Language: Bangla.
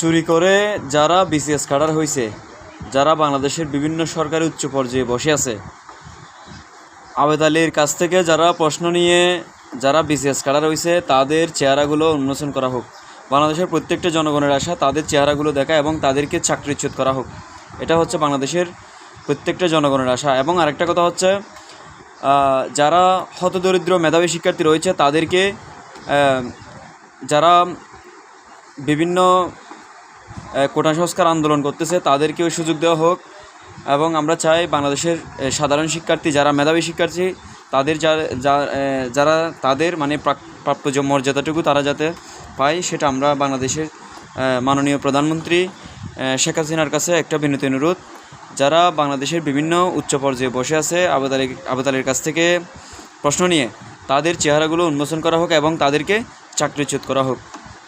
চুরি করে যারা বিসিএস কাডার হয়েছে যারা বাংলাদেশের বিভিন্ন সরকারি উচ্চ পর্যায়ে বসে আছে। আবেদ আলীর কাছ থেকে যারা প্রশ্ন নিয়ে যারা বিসিএস কাডার হয়েছে তাদের চেহারাগুলো উন্মোচন করা হোক। বাংলাদেশের প্রত্যেকটা জনগণের আশা তাদের চেহারাগুলো দেখা এবং তাদেরকে চাকরিচ্যুত করা হোক। এটা হচ্ছে বাংলাদেশের প্রত্যেকটা জনগণের আশা। এবং আরেকটা কথা হচ্ছে যারা হতদরিদ্র মেধাবী শিক্ষার্থী রয়েছে, তাদেরকে যারা বিভিন্ন কোটা সংস্কার আন্দোলন করতেছে, তাদেরকেও সুযোগ দেওয়া হোক। এবং আমরা চাই বাংলাদেশের সাধারণ শিক্ষার্থী, যারা মেধাবী শিক্ষার্থী, তাদের যারা তাদের মানে প্রাপ্য যে মর্যাদাটুকু তারা যাতে পায়, সেটা আমরা বাংলাদেশের মাননীয় প্রধানমন্ত্রী শেখ হাসিনার কাছে একটা বিনীত অনুরোধ। যারা বাংলাদেশের বিভিন্ন উচ্চ পর্যায়ে বসে আছে আবেদ আলী আবেদ আলীর কাছ থেকে প্রশ্ন নিয়ে, তাদের চেহারাগুলো উন্মোচন করা হোক এবং তাদেরকে চাকরিচ্যুত করা হোক।